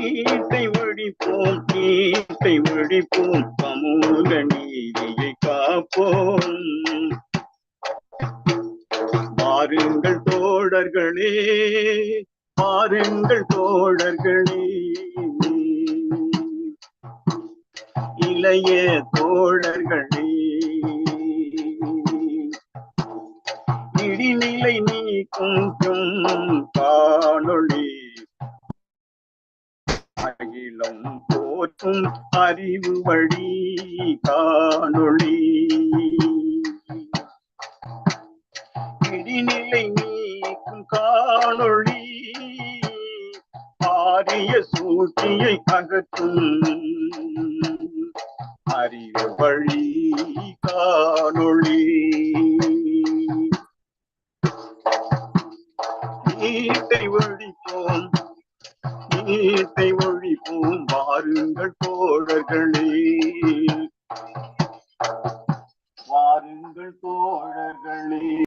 நீட்டை ஒழிப்போம் நீட்டை ஒழிப்போம் சமூக நீதியை காப்போம். பாருங்கள் தோழர்களே பாருங்கள் தோழர்களே. இளைய தோழர்களே இடிநிலை நீக்கும் காணொளி அகிலம் போற்றும் அறிவு வழி காணொளி. இடிநிலை நீக்கும் காணொளி. ஆரிய சூழ்ச்சியை அகற்றும் அறிவு வழி காணொளி. நீட்டை ஒழிப்போம் நீட்டை ஒழிப்போம் வாருங்கள் தோழர்களே. வாருங்கள் தோழர்களே.